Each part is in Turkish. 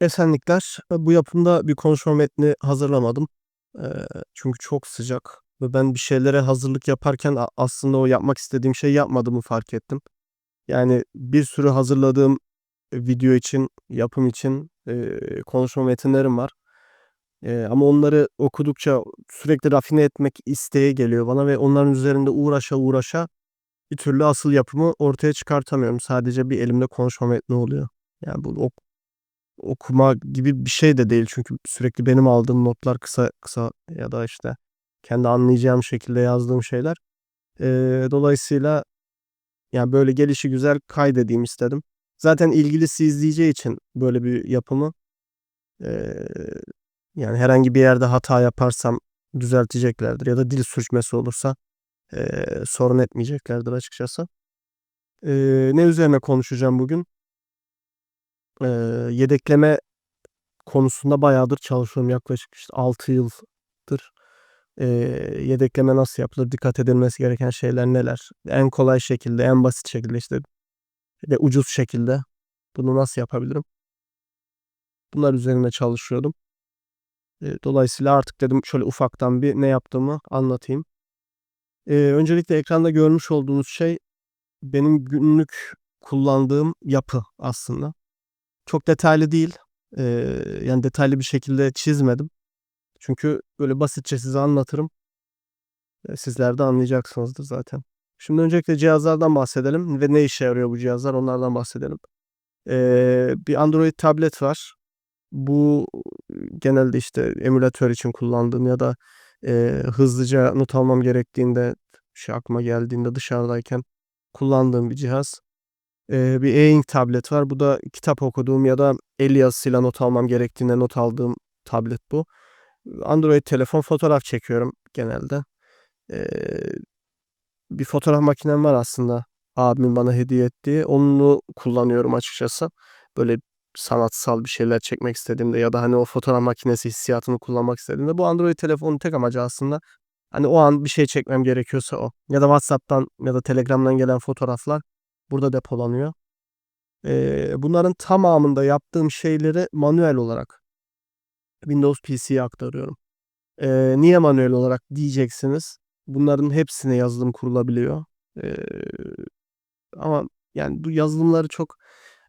Esenlikler. Bu yapımda bir konuşma metni hazırlamadım. Eee, çünkü çok sıcak ve ben bir şeylere hazırlık yaparken aslında o yapmak istediğim şeyi yapmadığımı fark ettim. Yani bir sürü hazırladığım video için, yapım için, eee, konuşma metinlerim var. Ama onları okudukça sürekli rafine etmek isteği geliyor bana ve onların üzerinde uğraşa uğraşa bir türlü asıl yapımı ortaya çıkartamıyorum. Sadece bir elimde konuşma metni oluyor. Yani bu okuma gibi bir şey de değil çünkü sürekli benim aldığım notlar kısa kısa ya da, işte, kendi anlayacağım şekilde yazdığım şeyler. Eee, dolayısıyla, ya, böyle gelişigüzel kaydedeyim istedim. Zaten ilgilisi izleyeceği için böyle bir yapımı, eee, yani, herhangi bir yerde hata yaparsam düzelteceklerdir ya da dil sürçmesi olursa, eee, sorun etmeyeceklerdir açıkçası. Eee, ne üzerine konuşacağım bugün? Eee, yedekleme konusunda bayağıdır çalışıyorum. Yaklaşık, işte, 6 yıldır. Eee, yedekleme nasıl yapılır? Dikkat edilmesi gereken şeyler neler? En kolay şekilde, en basit şekilde, işte, ve ucuz şekilde bunu nasıl yapabilirim? Bunlar üzerine çalışıyordum. Eee, dolayısıyla artık dedim şöyle ufaktan bir ne yaptığımı anlatayım. Eee, öncelikle ekranda görmüş olduğunuz şey benim günlük kullandığım yapı aslında. Çok detaylı değil. Eee, yani, detaylı bir şekilde çizmedim. Çünkü böyle basitçe size anlatırım. Sizler de anlayacaksınızdır zaten. Şimdi öncelikle cihazlardan bahsedelim ve ne işe yarıyor bu cihazlar onlardan bahsedelim. Eee, bir Android tablet var. Bu genelde, işte, emülatör için kullandığım ya da, eee, hızlıca not almam gerektiğinde, şey aklıma geldiğinde dışarıdayken kullandığım bir cihaz. Eee, bir e-ink tablet var. Bu da kitap okuduğum ya da el yazısıyla not almam gerektiğinde not aldığım tablet bu. Android telefon, fotoğraf çekiyorum genelde. Bir fotoğraf makinem var aslında abimin bana hediye ettiği. Onu kullanıyorum açıkçası. Böyle sanatsal bir şeyler çekmek istediğimde ya da, hani, o fotoğraf makinesi hissiyatını kullanmak istediğimde bu Android telefonun tek amacı aslında, hani, o an bir şey çekmem gerekiyorsa o ya da WhatsApp'tan ya da Telegram'dan gelen fotoğraflar burada depolanıyor. Eee, bunların tamamında yaptığım şeyleri manuel olarak Windows PC'ye aktarıyorum. Eee, niye manuel olarak diyeceksiniz. Bunların hepsine yazılım kurulabiliyor. Eee, ama, yani, bu yazılımları çok,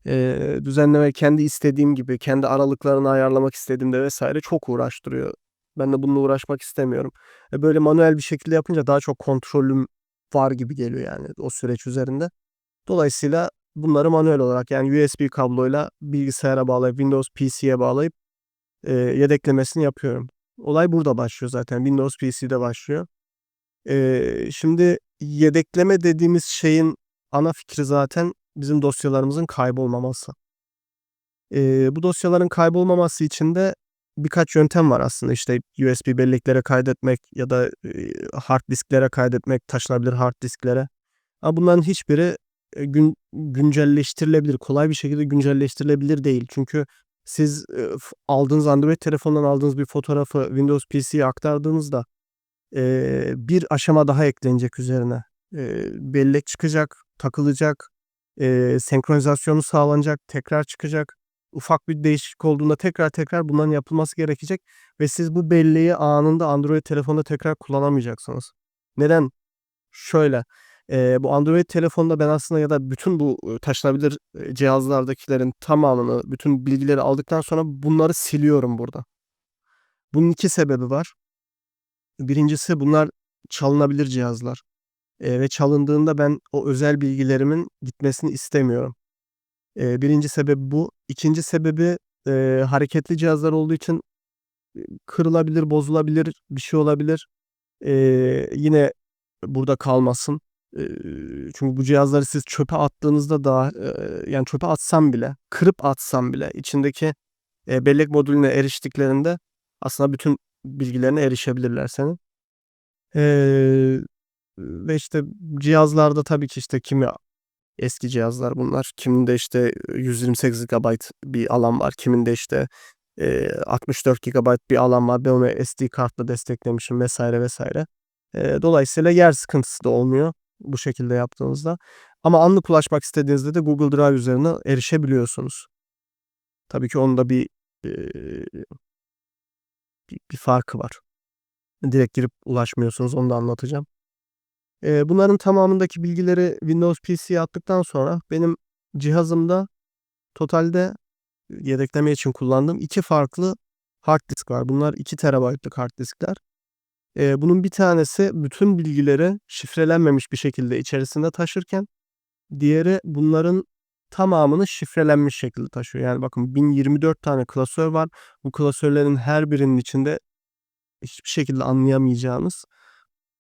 eee, düzenlemek kendi istediğim gibi, kendi aralıklarını ayarlamak istediğimde vs. çok uğraştırıyor. Ben de bununla uğraşmak istemiyorum. E, böyle manuel bir şekilde yapınca daha çok kontrolüm var gibi geliyor, yani, o süreç üzerinde. Dolayısıyla bunları manuel olarak, yani, USB kabloyla bilgisayara bağlayıp, Windows PC'ye bağlayıp, eee, yedeklemesini yapıyorum. Olay burada başlıyor zaten. Windows PC'de başlıyor. Eee, şimdi yedekleme dediğimiz şeyin ana fikri zaten bizim dosyalarımızın kaybolmaması. Eee, bu dosyaların kaybolmaması için de birkaç yöntem var aslında. İşte, USB belleklere kaydetmek ya da, eee, hard disklere kaydetmek, taşınabilir hard disklere. Ama bunların hiçbiri, gün güncelleştirilebilir, kolay bir şekilde güncelleştirilebilir değil. Çünkü siz, f aldığınız Android telefondan aldığınız bir fotoğrafı Windows PC'ye aktardığınızda, eee, bir aşama daha eklenecek üzerine. Eee, bellek çıkacak, takılacak, eee, senkronizasyonu sağlanacak, tekrar çıkacak. Ufak bir değişiklik olduğunda tekrar tekrar bunların yapılması gerekecek ve siz bu belleği anında Android telefonda tekrar kullanamayacaksınız. Neden? Şöyle, eee, bu Android telefonda ben aslında ya da bütün bu, taşınabilir, cihazlardakilerin tamamını, bütün bilgileri aldıktan sonra bunları siliyorum burada. Bunun 2 sebebi var. Birincisi bunlar çalınabilir cihazlar, eee, ve çalındığında ben o özel bilgilerimin gitmesini istemiyorum. Eee, 1'inci sebebi bu. 2'nci sebebi, eee, hareketli cihazlar olduğu için, kırılabilir, bozulabilir, bir şey olabilir. Eee, yine burada kalmasın. Çünkü bu cihazları siz çöpe attığınızda eee, yani, çöpe atsam bile, kırıp atsam bile içindeki, bellek modülüne eriştiklerinde aslında bütün bilgilerine erişebilirler senin. Ve, işte, cihazlarda tabii ki, işte, kimi eski cihazlar bunlar. Kiminde, işte, 128 GB bir alan var. Kiminde, işte, eee, 64 GB bir alan var. Ben onu SD kartla desteklemişim vs. Eee, dolayısıyla yer sıkıntısı da olmuyor bu şekilde yaptığınızda. Ama anlık ulaşmak istediğinizde de Google Drive üzerinden erişebiliyorsunuz. Tabii ki onun da bir bir bir farkı var. Direkt girip ulaşmıyorsunuz, onu da anlatacağım. Bunların tamamındaki bilgileri Windows PC'ye attıktan sonra benim cihazımda totalde yedekleme için kullandığım 2 farklı hard disk var. Bunlar 2 terabaytlık hard diskler. Bunun bir tanesi bütün bilgileri şifrelenmemiş bir şekilde içerisinde taşırken diğeri bunların tamamını şifrelenmiş şekilde taşıyor. Yani bakın 1024 tane klasör var. Bu klasörlerin her birinin içinde hiçbir şekilde anlayamayacağınız,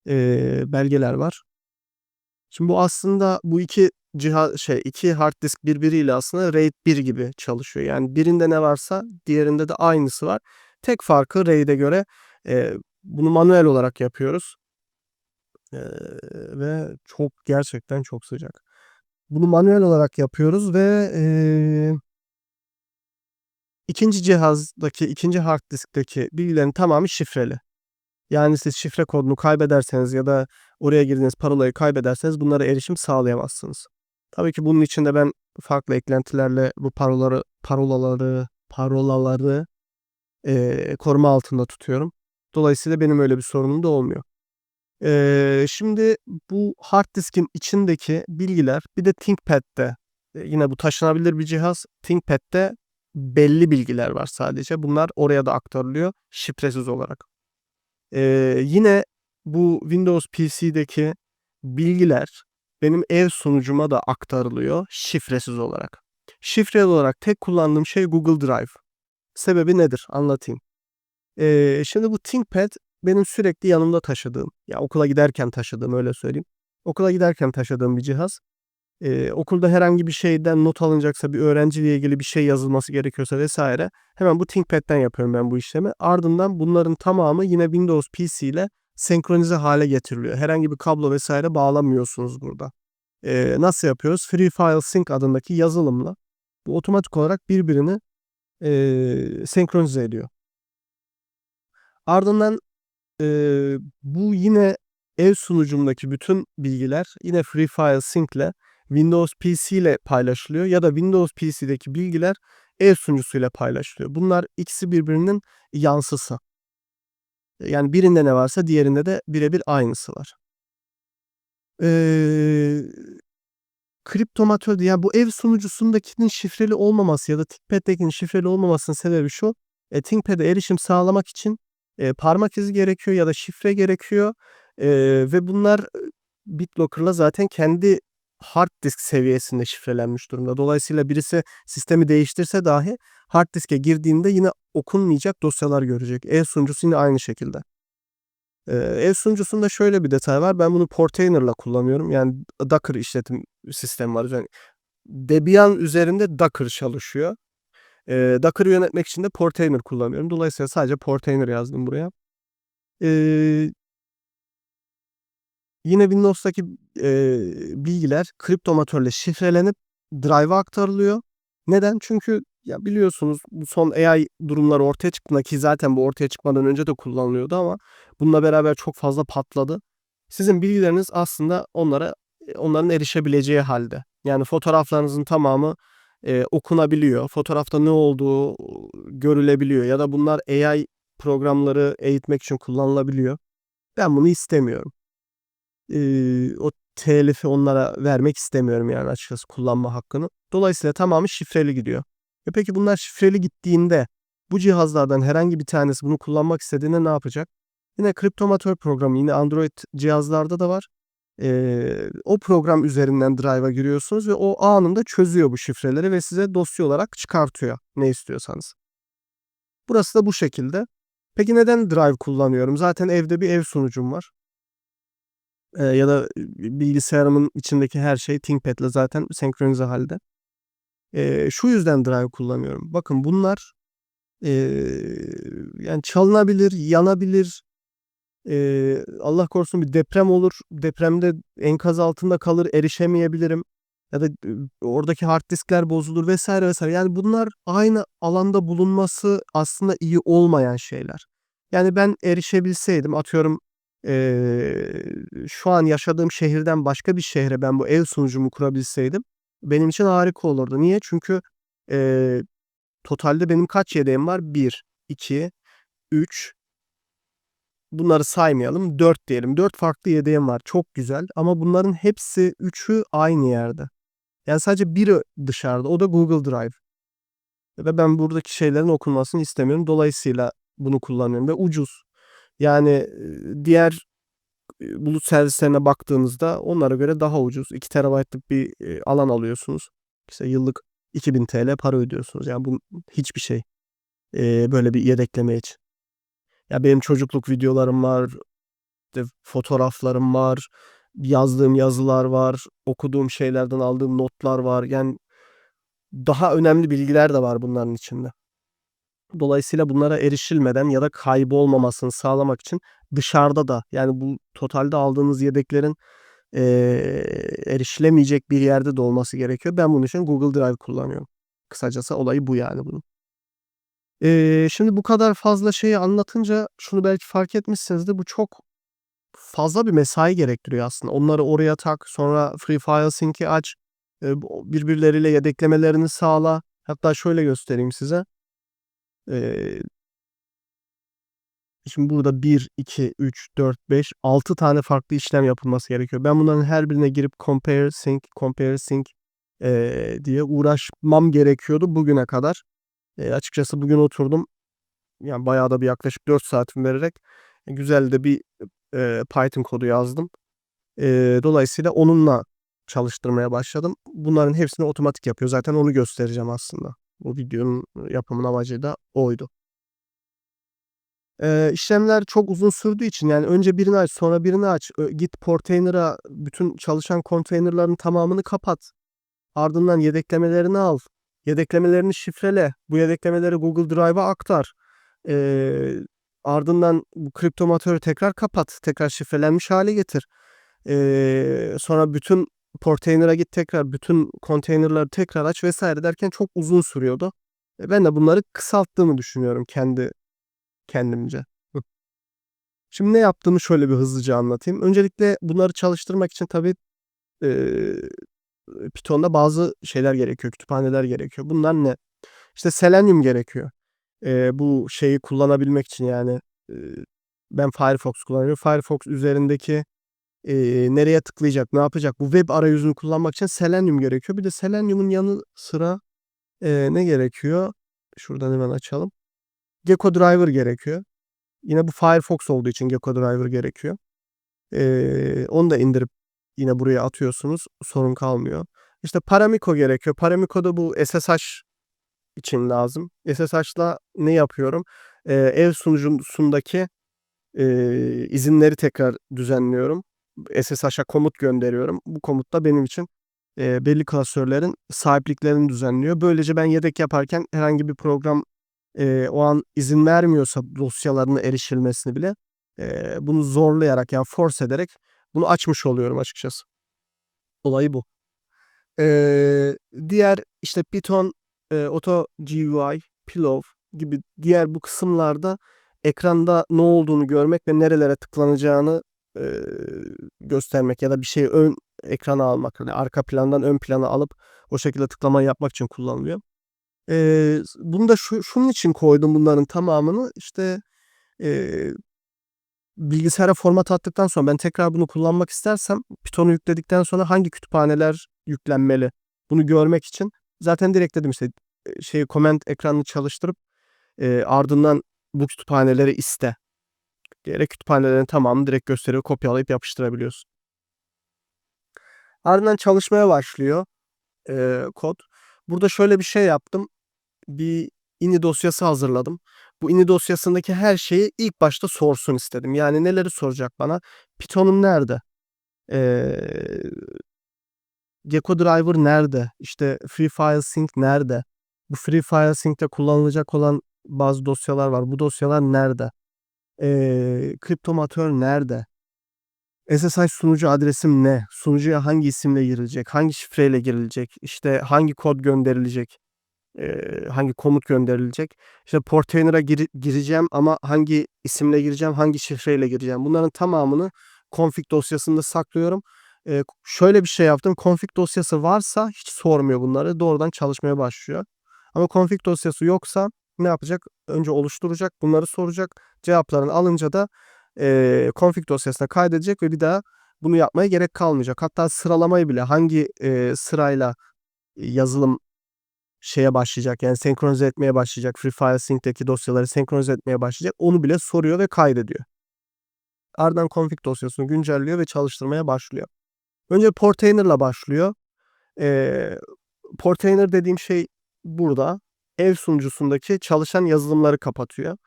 eee, belgeler var. Şimdi bu aslında bu 2 ciha şey 2 hard disk birbiriyle aslında RAID 1 gibi çalışıyor. Yani birinde ne varsa diğerinde de aynısı var. Tek farkı RAID'e göre, eee, bunu manuel olarak yapıyoruz. Eee, ve çok gerçekten çok sıcak. Bunu manuel olarak yapıyoruz ve, eee ikinci cihazdaki, ikinci hard diskteki bilgilerin tamamı şifreli. Yani siz şifre kodunu kaybederseniz ya da oraya girdiğiniz parolayı kaybederseniz bunlara erişim sağlayamazsınız. Tabii ki bunun için de ben farklı eklentilerle bu paroları parolaları parolaları, eee, koruma altında tutuyorum. Dolayısıyla benim öyle bir sorunum da olmuyor. Eee, şimdi bu hard diskin içindeki bilgiler bir de ThinkPad'de, eee, yine bu taşınabilir bir cihaz. ThinkPad'de belli bilgiler var sadece. Bunlar oraya da aktarılıyor şifresiz olarak. Eee, yine bu Windows PC'deki bilgiler benim ev sunucuma da aktarılıyor şifresiz olarak. Şifreli olarak tek kullandığım şey Google Drive. Sebebi nedir? Anlatayım. Eee, şimdi bu ThinkPad benim sürekli yanımda taşıdığım, ya okula giderken taşıdığım öyle söyleyeyim. Okula giderken taşıdığım bir cihaz. Eee, okulda herhangi bir şeyden not alınacaksa, bir öğrenciyle ilgili bir şey yazılması gerekiyorsa vs. hemen bu ThinkPad'den yapıyorum ben bu işlemi. Ardından bunların tamamı yine Windows PC ile senkronize hale getiriliyor. Herhangi bir kablo vs. bağlamıyorsunuz burada. Eee, nasıl yapıyoruz? Free File Sync adındaki yazılımla bu otomatik olarak birbirini, eee, senkronize ediyor. Ardından, eee, bu yine ev sunucumdaki bütün bilgiler yine Free File Sync ile Windows PC ile paylaşılıyor ya da Windows PC'deki bilgiler ev sunucusuyla paylaşılıyor. Bunlar ikisi birbirinin yansısı. Yani birinde ne varsa diğerinde de birebir aynısı var. Kriptomatör yani bu ev sunucusundakinin şifreli olmaması ya da ThinkPad'dekinin şifreli olmamasının sebebi şu: E, ThinkPad'e erişim sağlamak için, eee, parmak izi gerekiyor ya da şifre gerekiyor, eee, ve bunlar, BitLocker'la zaten kendi hard disk seviyesinde şifrelenmiş durumda. Dolayısıyla birisi sistemi değiştirse dahi hard diske girdiğinde yine okunmayacak dosyalar görecek. Ev sunucusu yine aynı şekilde. Ev sunucusunda şöyle bir detay var. Ben bunu Portainer'la kullanıyorum. Yani Docker işletim sistemi var. Yani Debian üzerinde Docker çalışıyor. Eee, Docker'ı yönetmek için de Portainer kullanıyorum. Dolayısıyla sadece Portainer yazdım buraya. Eee Yine Windows'taki, eee, bilgiler kriptomatörle şifrelenip drive'a aktarılıyor. Neden? Çünkü ya biliyorsunuz bu son AI durumları ortaya çıktığında ki zaten bu ortaya çıkmadan önce de kullanılıyordu ama bununla beraber çok fazla patladı. Sizin bilgileriniz aslında onlara onların erişebileceği halde. Yani fotoğraflarınızın tamamı, eee, okunabiliyor. Fotoğrafta ne olduğu görülebiliyor ya da bunlar AI programları eğitmek için kullanılabiliyor. Ben bunu istemiyorum. Eee, o telifi onlara vermek istemiyorum yani açıkçası kullanma hakkını. Dolayısıyla tamamı şifreli gidiyor. E, peki bunlar şifreli gittiğinde bu cihazlardan herhangi bir tanesi bunu kullanmak istediğinde ne yapacak? Yine kriptomatör programı yine Android cihazlarda da var. Eee, o program üzerinden drive'a giriyorsunuz ve o anında çözüyor bu şifreleri ve size dosya olarak çıkartıyor ne istiyorsanız. Burası da bu şekilde. Peki neden drive kullanıyorum? Zaten evde bir ev sunucum var. Eee, ya da bilgisayarımın içindeki her şey ThinkPad'le zaten senkronize hâlde. Eee, şu yüzden drive kullanıyorum. Bakın bunlar, eee, yani çalınabilir, yanabilir. Eee, Allah korusun bir deprem olur. Depremde enkaz altında kalır, erişemeyebilirim ya da, oradaki hard diskler bozulur vs. vs. Yani bunlar aynı alanda bulunması aslında iyi olmayan şeyler. Yani ben erişebilseydim atıyorum, eee, şu an yaşadığım şehirden başka bir şehre ben bu ev sunucumu kurabilseydim benim için harika olurdu. Niye? Çünkü, eee, totalde benim kaç yedeğim var? 1, 2, 3 bunları saymayalım. 4 diyelim. 4 farklı yedeğim var. Çok güzel ama bunların hepsi 3'ü aynı yerde. Yani sadece biri dışarıda. O da Google Drive. Ve ben buradaki şeylerin okunmasını istemiyorum. Dolayısıyla bunu kullanıyorum ve ucuz. Yani diğer bulut servislerine baktığınızda onlara göre daha ucuz. 2 terabaytlık bir alan alıyorsunuz. İşte yıllık 2000 TL para ödüyorsunuz. Yani bu hiçbir şey. Eee, böyle bir yedekleme için. Ya benim çocukluk videolarım var. işte fotoğraflarım var. Yazdığım yazılar var. Okuduğum şeylerden aldığım notlar var. Yani daha önemli bilgiler de var bunların içinde. Dolayısıyla bunlara erişilmeden ya da kaybolmamasını sağlamak için dışarıda da yani bu totalde aldığınız yedeklerin eee, erişilemeyecek bir yerde de olması gerekiyor. Ben bunun için Google Drive kullanıyorum. Kısacası olayı bu yani bunun. Eee, şimdi bu kadar fazla şeyi anlatınca şunu belki fark etmişsinizdir. Bu çok fazla bir mesai gerektiriyor aslında. Onları oraya tak, sonra Free File Sync'i aç, birbirleriyle yedeklemelerini sağla. Hatta şöyle göstereyim size. Eee Şimdi burada 1, 2, 3, 4, 5, 6 tane farklı işlem yapılması gerekiyor. Ben bunların her birine girip compare sync, compare sync eee, diye uğraşmam gerekiyordu bugüne kadar. Eee, açıkçası bugün oturdum. Yani bayağı da bir yaklaşık 4 saatimi vererek güzel de bir eee, Python kodu yazdım. Eee, dolayısıyla onunla çalıştırmaya başladım. Bunların hepsini otomatik yapıyor. Zaten onu göstereceğim aslında. Bu videonun yapımın amacı da oydu. Eee, işlemler çok uzun sürdüğü için yani önce birini aç, sonra birini aç. Git Portainer'a bütün çalışan konteynerların tamamını kapat. Ardından yedeklemelerini al. Yedeklemelerini şifrele. Bu yedeklemeleri Google Drive'a aktar. Eee, ardından bu kriptomatörü tekrar kapat. Tekrar şifrelenmiş hale getir. Eee, sonra bütün Portainer'a git tekrar bütün konteynerları tekrar aç vs. derken çok uzun sürüyordu. E, ben de bunları kısalttığımı düşünüyorum kendi kendimce. Şimdi ne yaptığımı şöyle bir hızlıca anlatayım. Öncelikle bunları çalıştırmak için tabii eee, Python'da bazı şeyler gerekiyor, kütüphaneler gerekiyor. Bunlar ne? İşte Selenium gerekiyor. Eee, bu şeyi kullanabilmek için yani eee, ben Firefox kullanıyorum. Firefox üzerindeki eee, nereye tıklayacak, ne yapacak? Bu web arayüzünü kullanmak için Selenium gerekiyor. Bir de Selenium'un yanı sıra eee, ne gerekiyor? Şuradan hemen açalım. Gecko Driver gerekiyor. Yine bu Firefox olduğu için Gecko Driver gerekiyor. Eee, onu da indirip yine buraya atıyorsunuz. Sorun kalmıyor. İşte Paramiko gerekiyor. Paramiko da bu SSH için lazım. SSH'la ne yapıyorum? Eee, ev sunucusundaki eee, izinleri tekrar düzenliyorum. SSH'a komut gönderiyorum. Bu komut da benim için eee, belli klasörlerin sahipliklerini düzenliyor. Böylece ben yedek yaparken herhangi bir program eee, o an izin vermiyorsa dosyalarına erişilmesini bile eee, bunu zorlayarak yani force ederek bunu açmış oluyorum açıkçası. Olayı bu. Eee, diğer işte Python, eee, Auto GUI, Pillow gibi diğer bu kısımlarda ekranda ne olduğunu görmek ve nerelere tıklanacağını eee, göstermek ya da bir şeyi ön ekrana almak. Hani arka plandan ön plana alıp o şekilde tıklama yapmak için kullanılıyor. Eee, bunu da şu şunun için koydum bunların tamamını. İşte eee, bilgisayara format attıktan sonra ben tekrar bunu kullanmak istersem Python'u yükledikten sonra hangi kütüphaneler yüklenmeli? Bunu görmek için zaten direkt dedim işte eee, şeyi comment ekranını çalıştırıp eee, ardından bu kütüphaneleri iste diyerek kütüphanelerin tamamını direkt gösteriyor. Kopyalayıp yapıştırabiliyorsun. Ardından çalışmaya başlıyor eee, kod. Burada şöyle bir şey yaptım. Bir ini dosyası hazırladım. Bu ini dosyasındaki her şeyi ilk başta sorsun istedim. Yani neleri soracak bana? Python'um nerede? Eee Gecko Driver nerede? İşte Free File Sync nerede? Bu Free File Sync'te kullanılacak olan bazı dosyalar var. Bu dosyalar nerede? Eee, kriptomatör nerede? SSH sunucu adresim ne? Sunucuya hangi isimle girilecek? Hangi şifreyle girilecek? İşte hangi kod gönderilecek? Hangi komut gönderilecek? İşte Portainer'a giri gireceğim ama hangi isimle gireceğim? Hangi şifreyle gireceğim? Bunların tamamını config dosyasında saklıyorum. Eee, şöyle bir şey yaptım. Config dosyası varsa hiç sormuyor bunları. Doğrudan çalışmaya başlıyor. Ama config dosyası yoksa ne yapacak? Önce oluşturacak, bunları soracak. Cevaplarını alınca da eee config dosyasına kaydedecek ve bir daha bunu yapmaya gerek kalmayacak. Hatta sıralamayı bile hangi eee, sırayla yazılım şeye başlayacak yani senkronize etmeye başlayacak. Free File Sync'teki dosyaları senkronize etmeye başlayacak. Onu bile soruyor ve kaydediyor. Ardından config dosyasını güncelliyor ve çalıştırmaya başlıyor. Önce Portainer'la başlıyor. Eee Portainer dediğim şey burada ev sunucusundaki çalışan yazılımları kapatıyor.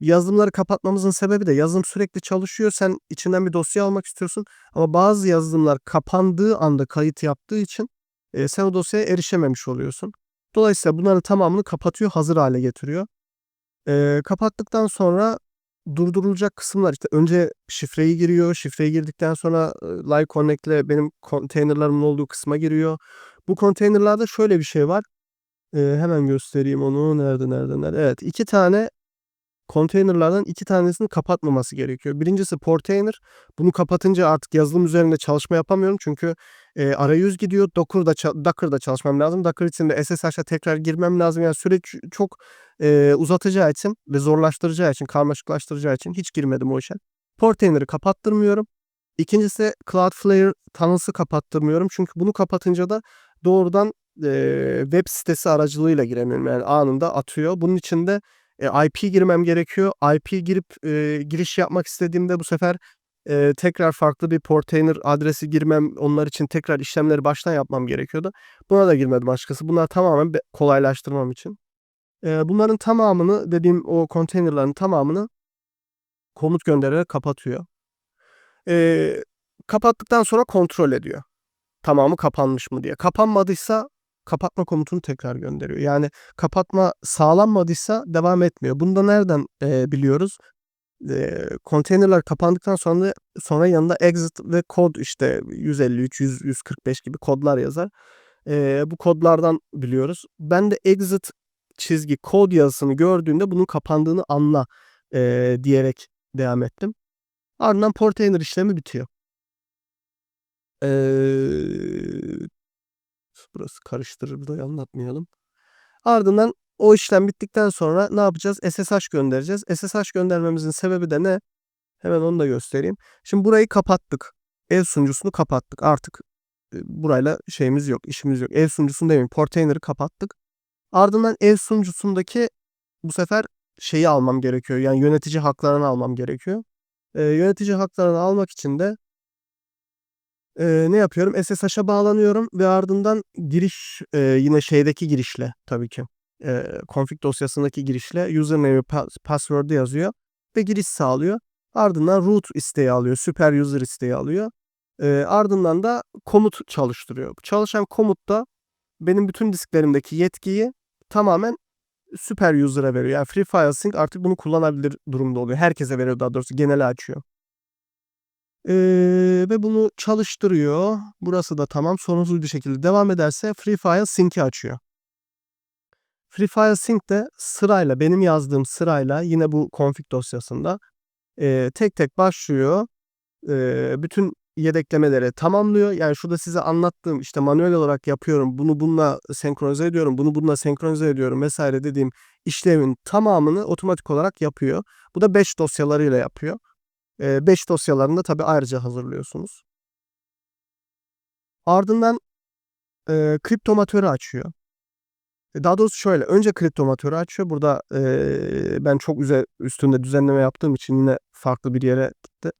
Yazılımları kapatmamızın sebebi de yazılım sürekli çalışıyor. Sen içinden bir dosya almak istiyorsun ama bazı yazılımlar kapandığı anda kayıt yaptığı için eee, sen o dosyaya erişememiş oluyorsun. Dolayısıyla bunların tamamını kapatıyor, hazır hale getiriyor. Eee, kapattıktan sonra durdurulacak kısımlar işte önce şifreyi giriyor. Şifreyi girdikten sonra Live Connect ile benim konteynerlarımın olduğu kısma giriyor. Bu konteynerlarda şöyle bir şey var. Eee, hemen göstereyim onu. Nerede, nerede, nerede? Evet, 2 tane konteynerlardan 2 tanesini kapatmaması gerekiyor. Birincisi Portainer. Bunu kapatınca artık yazılım üzerinde çalışma yapamıyorum. Çünkü eee, arayüz gidiyor. Docker'da, Docker'da çalışmam lazım. Docker için de SSH'a tekrar girmem lazım. Yani süreç çok eee, uzatacağı için ve zorlaştıracağı için, karmaşıklaştıracağı için hiç girmedim o işe. Portainer'ı kapattırmıyorum. İkincisi Cloudflare tunnels'ı kapattırmıyorum. Çünkü bunu kapatınca da doğrudan eee, web sitesi aracılığıyla giremiyorum. Yani anında atıyor. Bunun için de e, IP girmem gerekiyor. IP girip eee, giriş yapmak istediğimde bu sefer eee, tekrar farklı bir Portainer adresi girmem, onlar için tekrar işlemleri baştan yapmam gerekiyordu. Buna da girmedim açıkçası. Bunlar tamamen kolaylaştırmam için. Eee, bunların tamamını dediğim o konteynerların tamamını komut göndererek kapatıyor. Eee, kapattıktan sonra kontrol ediyor. Tamamı kapanmış mı diye. Kapanmadıysa kapatma komutunu tekrar gönderiyor. Yani kapatma sağlanmadıysa devam etmiyor. Bunu da nereden eee, biliyoruz? Eee, konteynerler kapandıktan sonra sonra yanında exit ve kod işte 153, 100, 145 gibi kodlar yazar. Eee, bu kodlardan biliyoruz. Ben de exit çizgi kod yazısını gördüğümde bunun kapandığını anla eee, diyerek devam ettim. Ardından Portainer işlemi bitiyor. Eee, burası karıştırır burayı anlatmayalım. Ardından o işlem bittikten sonra ne yapacağız? SSH göndereceğiz. SSH göndermemizin sebebi de ne? Hemen onu da göstereyim. Şimdi burayı kapattık. Ev sunucusunu kapattık. Artık e, burayla şeyimiz yok, işimiz yok. Ev sunucusunu demeyeyim, Portainer'ı kapattık. Ardından ev sunucusundaki bu sefer şeyi almam gerekiyor. Yani yönetici haklarını almam gerekiyor. Eee, yönetici haklarını almak için de eee, ne yapıyorum? SSH'a bağlanıyorum ve ardından giriş eee, yine şeydeki girişle tabii ki eee, config dosyasındaki girişle username password'ı yazıyor ve giriş sağlıyor. Ardından root isteği alıyor, super user isteği alıyor. Eee, ardından da komut çalıştırıyor. Çalışan komut da benim bütün disklerimdeki yetkiyi tamamen super user'a veriyor. Yani Free File Sync artık bunu kullanabilir durumda oluyor. Herkese veriyor daha doğrusu genele açıyor. Eee, ve bunu çalıştırıyor. Burası da tamam. Sorunsuz bir şekilde devam ederse Free File Sync'i açıyor. Free File Sync de sırayla benim yazdığım sırayla yine bu config dosyasında eee, tek tek başlıyor. Eee, bütün yedeklemeleri tamamlıyor. Yani şurada size anlattığım işte manuel olarak yapıyorum. Bunu bununla senkronize ediyorum. Bunu bununla senkronize ediyorum vesaire dediğim işlemin tamamını otomatik olarak yapıyor. Bu da 5 dosyalarıyla yapıyor. 5 dosyalarını da tabii ayrıca hazırlıyorsunuz. Ardından eee kriptomatörü açıyor. E, Daha doğrusu şöyle. Önce kriptomatörü açıyor. Burada eee, ben çok üze, üstünde düzenleme yaptığım için yine farklı bir yere gitti.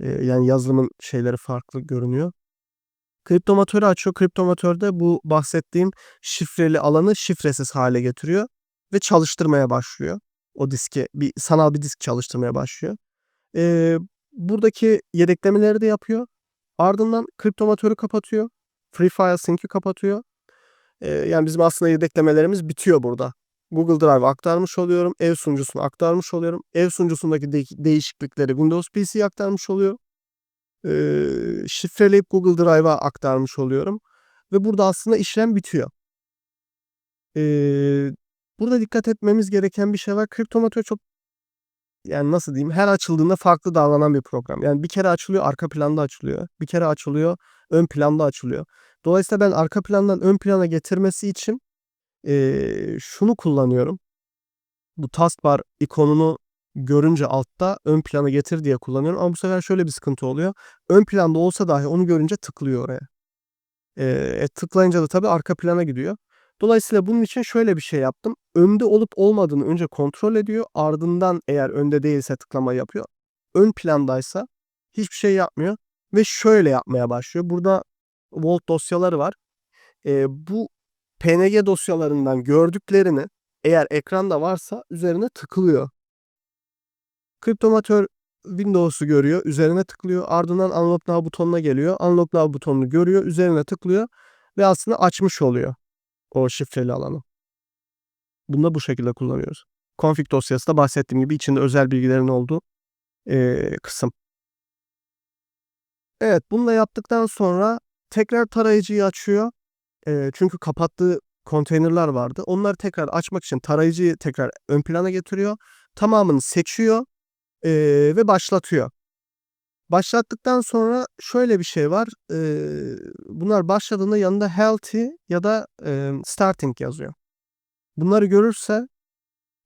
Eee, yani yazılımın şeyleri farklı görünüyor. Kriptomatörü açıyor. Kriptomatörde bu bahsettiğim şifreli alanı şifresiz hale getiriyor ve çalıştırmaya başlıyor. O diski bir sanal bir disk çalıştırmaya başlıyor. Eee, buradaki yedeklemeleri de yapıyor. Ardından kriptomatörü kapatıyor. Free File Sync'i kapatıyor. Yani bizim aslında yedeklemelerimiz bitiyor burada. Google Drive'a aktarmış oluyorum. Ev sunucusuna aktarmış oluyorum. Ev sunucusundaki de- değişiklikleri Windows PC'ye aktarmış oluyor. Eee, şifreleyip Google Drive'a aktarmış oluyorum. Ve burada aslında işlem bitiyor. Eee, burada dikkat etmemiz gereken bir şey var. Kriptomatör çok yani nasıl diyeyim her açıldığında farklı davranan bir program. Yani bir kere açılıyor arka planda açılıyor. Bir kere açılıyor ön planda açılıyor. Dolayısıyla ben arka plandan ön plana getirmesi için Eee, şunu kullanıyorum. Bu taskbar ikonunu görünce altta ön plana getir diye kullanıyorum ama bu sefer şöyle bir sıkıntı oluyor. Ön planda olsa dahi onu görünce tıklıyor oraya. E, tıklayınca da tabii arka plana gidiyor. Dolayısıyla bunun için şöyle bir şey yaptım. Önde olup olmadığını önce kontrol ediyor. Ardından eğer önde değilse tıklama yapıyor. Ön plandaysa hiçbir şey yapmıyor ve şöyle yapmaya başlıyor. Burada Vault dosyaları var. Eee, bu PNG dosyalarından gördüklerini eğer ekranda varsa üzerine tıklıyor. Kriptomatör Windows'u görüyor, üzerine tıklıyor. Ardından Unlock Now butonuna geliyor. Unlock Now butonunu görüyor, üzerine tıklıyor ve aslında açmış oluyor o şifreli alanı. Bunu da bu şekilde kullanıyoruz. Config dosyası da bahsettiğim gibi içinde özel bilgilerin olduğu eee, kısım. Evet, bunu da yaptıktan sonra tekrar tarayıcıyı açıyor. Eee, çünkü kapattığı konteynerler vardı. Onları tekrar açmak için tarayıcıyı tekrar ön plana getiriyor. Tamamını seçiyor eee, ve başlatıyor. Başlattıktan sonra şöyle bir şey var. Eee, bunlar başladığında yanında healthy ya da eee, starting yazıyor. Bunları görürse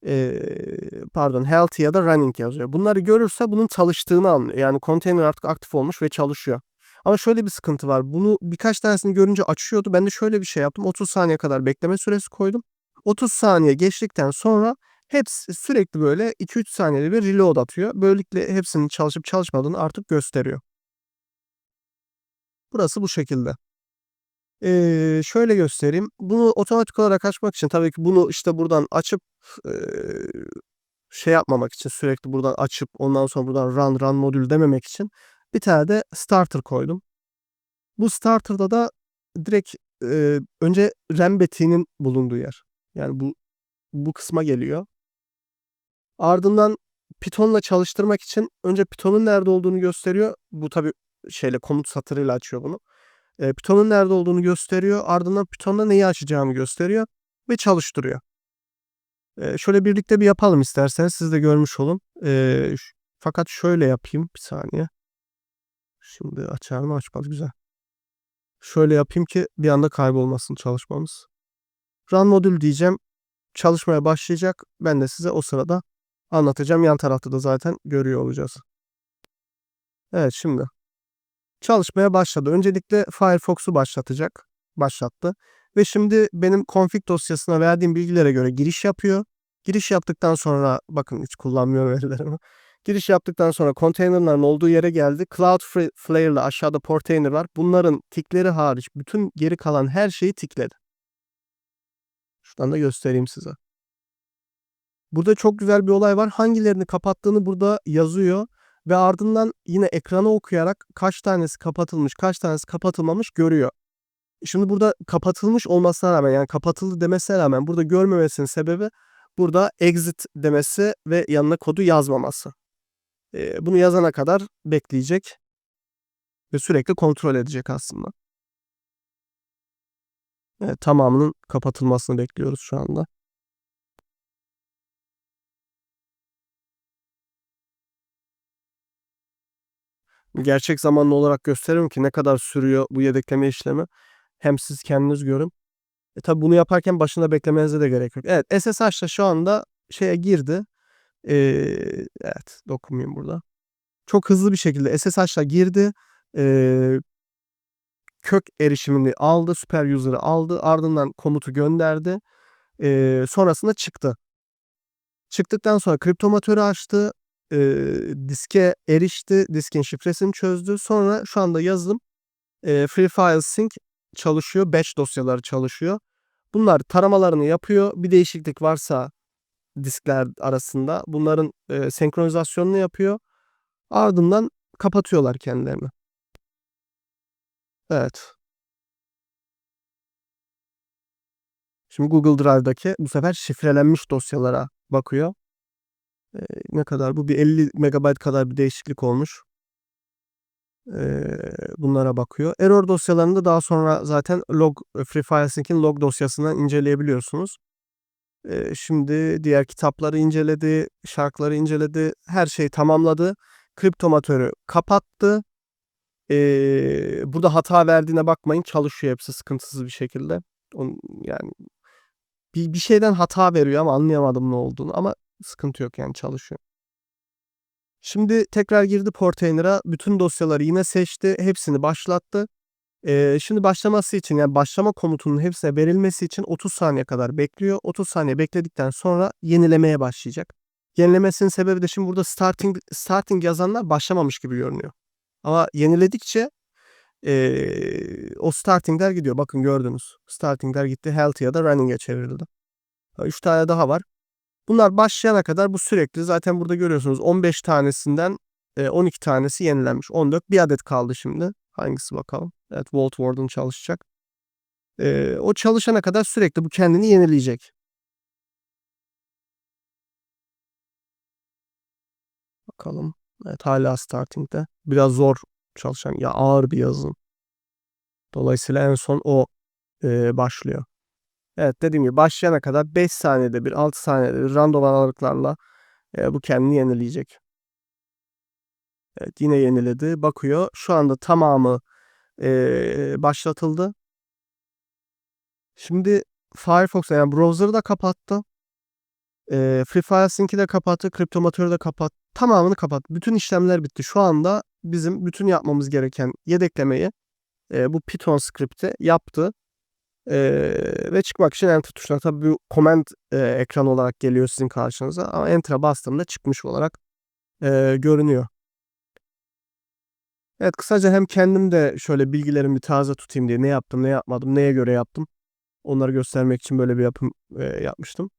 eee, pardon healthy ya da running yazıyor. Bunları görürse bunun çalıştığını anlıyor. Yani konteyner artık aktif olmuş ve çalışıyor. Ama şöyle bir sıkıntı var. Bunu birkaç tanesini görünce açıyordu. Ben de şöyle bir şey yaptım. 30 saniye kadar bekleme süresi koydum. 30 saniye geçtikten sonra hepsi sürekli böyle 2-3 saniyede bir reload atıyor. Böylelikle hepsinin çalışıp çalışmadığını artık gösteriyor. Burası bu şekilde. Eee, şöyle göstereyim. Bunu otomatik olarak açmak için tabii ki bunu işte buradan açıp eee, şey yapmamak için sürekli buradan açıp ondan sonra buradan run run modül dememek için bir tane de starter koydum. Bu starter'da da direkt eee, önce RAM betiğinin bulunduğu yer. Yani bu bu kısma geliyor. Ardından Python'la çalıştırmak için önce Python'un nerede olduğunu gösteriyor. Bu tabii şeyle komut satırıyla açıyor bunu. Eee, Python'un nerede olduğunu gösteriyor. Ardından Python'da neyi açacağımı gösteriyor ve çalıştırıyor. Eee, şöyle birlikte bir yapalım isterseniz siz de görmüş olun. Ş fakat şöyle yapayım. Bir saniye. Şimdi açar mı? Açmaz. Güzel. Şöyle yapayım ki bir anda kaybolmasın çalışmamız. Run modül diyeceğim. Çalışmaya başlayacak. Ben de size o sırada anlatacağım. Yan tarafta da zaten görüyor olacağız. Evet şimdi. Çalışmaya başladı. Öncelikle Firefox'u başlatacak. Başlattı. Ve şimdi benim config dosyasına verdiğim bilgilere göre giriş yapıyor. Giriş yaptıktan sonra bakın hiç kullanmıyor verilerimi. Giriş yaptıktan sonra konteynerların olduğu yere geldi. Cloudflare ile aşağıda Portainer var. Bunların tikleri hariç bütün geri kalan her şeyi tikledi. Şuradan da göstereyim size. Burada çok güzel bir olay var. Hangilerini kapattığını burada yazıyor ve ardından yine ekranı okuyarak kaç tanesi kapatılmış, kaç tanesi kapatılmamış görüyor. Şimdi burada kapatılmış olmasına rağmen yani kapatıldı demesine rağmen burada görmemesinin sebebi burada exit demesi ve yanına kodu yazmaması. Bunu yazana kadar bekleyecek ve sürekli kontrol edecek aslında. Evet, tamamının kapatılmasını bekliyoruz şu anda. Gerçek zamanlı olarak gösteririm ki ne kadar sürüyor bu yedekleme işlemi. Hem siz kendiniz görün. E, tabii bunu yaparken başında beklemenize de gerek yok. Evet, SSH da şu anda şeye girdi. Eee, evet, dokunmayayım burada. Çok hızlı bir şekilde SSH'la girdi. Eee kök erişimini aldı, super user'ı aldı. Ardından komutu gönderdi. Eee, sonrasında çıktı. Çıktıktan sonra kriptomatörü açtı. Eee, diske erişti. Diskin şifresini çözdü. Sonra şu anda yazılım eee, Free File Sync çalışıyor. Batch dosyaları çalışıyor. Bunlar taramalarını yapıyor. Bir değişiklik varsa diskler arasında bunların eee, senkronizasyonunu yapıyor. Ardından kapatıyorlar kendilerini. Evet. Şimdi Google Drive'daki bu sefer şifrelenmiş dosyalara bakıyor. Eee, ne kadar bu? Bir 50 megabayt kadar bir değişiklik olmuş. Eee, bunlara bakıyor. Error dosyalarını da daha sonra zaten log Free File Sync'in log dosyasından inceleyebiliyorsunuz. Şimdi diğer kitapları inceledi, şarkıları inceledi, her şeyi tamamladı. Kriptomatörü kapattı. Eee, burada hata verdiğine bakmayın. Çalışıyor hepsi sıkıntısız bir şekilde. On yani bir bir şeyden hata veriyor ama anlayamadım ne olduğunu ama sıkıntı yok yani çalışıyor. Şimdi tekrar girdi Portainer'a. Bütün dosyaları yine seçti. Hepsini başlattı. Şimdi başlaması için yani başlama komutunun hepsine verilmesi için 30 saniye kadar bekliyor. 30 saniye bekledikten sonra yenilemeye başlayacak. Yenilemesinin sebebi de şimdi burada starting starting yazanlar başlamamış gibi görünüyor. Ama yeniledikçe eee, o starting'ler gidiyor. Bakın gördünüz. Starting'ler gitti. Healthy ya da running'e çevrildi. 3 tane daha var. Bunlar başlayana kadar bu sürekli zaten burada görüyorsunuz 15 tanesinden eee, 12 tanesi yenilenmiş. 14 bir adet kaldı şimdi. Hangisi bakalım? Evet Vault Warden çalışacak. Eee, o çalışana kadar sürekli bu kendini yenileyecek. Bakalım. Evet hala starting'de. Biraz zor çalışan ya ağır bir yazılım. Dolayısıyla en son o eee, başlıyor. Evet dediğim gibi başlayana kadar 5 saniyede bir 6 saniyede bir random aralıklarla eee, bu kendini yenileyecek. Evet yine yeniledi. Bakıyor. Şu anda tamamı eee, başlatıldı. Şimdi Firefox yani browser'ı da kapattı. Eee, Free File Sync'i de kapattı. Cryptomator'u da kapattı. Tamamını kapattı. Bütün işlemler bitti. Şu anda bizim bütün yapmamız gereken yedeklemeyi eee, bu Python script'i yaptı. Eee, ve çıkmak için enter tuşuna tabii bu command eee, ekran olarak geliyor sizin karşınıza ama enter'a bastığımda çıkmış olarak eee, görünüyor. Evet kısaca hem kendim de şöyle bilgilerimi taze tutayım diye ne yaptım, ne yapmadım, neye göre yaptım. Onları göstermek için böyle bir yapım eee, yapmıştım.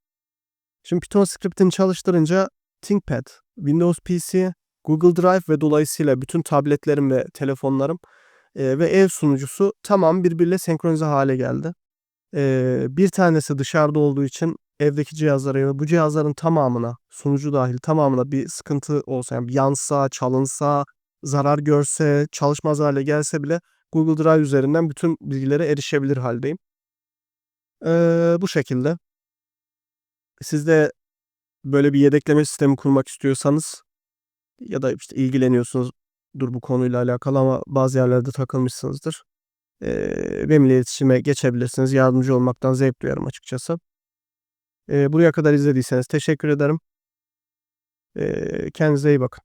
Şimdi Python script'ini çalıştırınca ThinkPad, Windows PC, Google Drive ve dolayısıyla bütün tabletlerim ve telefonlarım eee, ve ev sunucusu tamam birbiriyle senkronize hale geldi. Eee, bir tanesi dışarıda olduğu için evdeki cihazlara ya da bu cihazların tamamına, sunucu dahil tamamına bir sıkıntı olsa yani yansa, çalınsa, zarar görse, çalışmaz hale gelse bile Google Drive üzerinden bütün bilgilere erişebilir haldeyim. Eee, bu şekilde. Siz de böyle bir yedekleme sistemi kurmak istiyorsanız ya da işte ilgileniyorsunuzdur bu konuyla alakalı ama bazı yerlerde takılmışsınızdır. Eee, benimle iletişime geçebilirsiniz. Yardımcı olmaktan zevk duyarım açıkçası. Eee, buraya kadar izlediyseniz teşekkür ederim. Eee, kendinize iyi bakın.